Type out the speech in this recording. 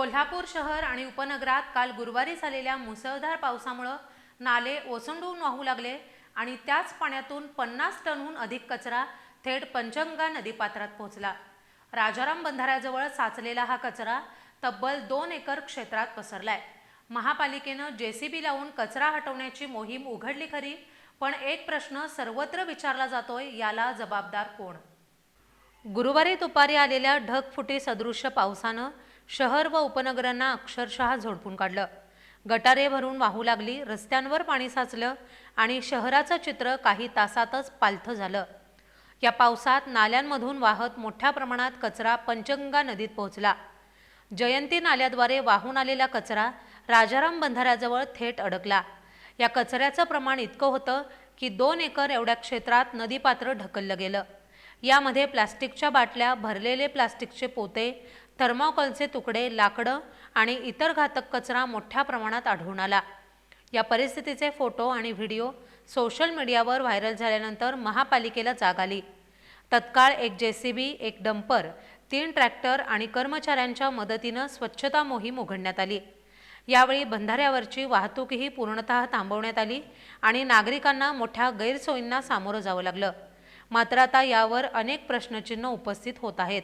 कोल्हापूर शहर आणि उपनगरात काल गुरुवारी झालेल्या मुसळधार पावसामुळं नाले ओसंडून वाहू लागले आणि त्याच पाण्यातून पन्नास टनहून अधिक कचरा थेट पंचगंगा नदीपात्रात पोहोचला. राजाराम बंधाऱ्याजवळ साचलेला हा कचरा तब्बल दोन एकर क्षेत्रात पसरलाय. महापालिकेनं जेसीबी लावून कचरा हटवण्याची मोहीम उघडली खरी पण एक प्रश्न सर्वत्र विचारला जातोय याला जबाबदार कोण? गुरुवारी दुपारी आलेल्या ढगफुटी सदृश्य पावसानं शहर व उपनगरांना अक्षरशः झोडपून काढलं. गटारे भरून वाहू लागली रस्त्यांवर पाणी साचलं आणि शहराचं चित्र काही तासातच पालथं झालं. या पावसात नाल्यांमधून वाहत मोठ्या प्रमाणात कचरा पंचगंगा नदीत पोहोचला. जयंती नाल्याद्वारे वाहून आलेला कचरा राजाराम बंधाऱ्याजवळ थेट अडकला. या कचऱ्याचं प्रमाण इतकं होतं की दोन एकर एवढ्या क्षेत्रात नदीपात्र ढकललं गेलं. यामध्ये प्लास्टिकच्या बाटल्या भरलेले प्लास्टिकचे पोते थर्माकॉलचे तुकडे लाकडं आणि इतर घातक कचरा मोठ्या प्रमाणात आढळून आला. या परिस्थितीचे फोटो आणि व्हिडिओ सोशल मीडियावर व्हायरल झाल्यानंतर महापालिकेला जाग आली. तत्काळ एक जेसीबी एक डंपर तीन ट्रॅक्टर आणि कर्मचाऱ्यांच्या मदतीनं स्वच्छता मोहीम उघडण्यात आली. यावेळी बंधाऱ्यावरची वाहतूकही पूर्णतः थांबवण्यात आली आणि नागरिकांना मोठ्या गैरसोयींना सामोरं जावं लागलं. मात्र आता यावर अनेक प्रश्नचिन्ह उपस्थित होत आहेत.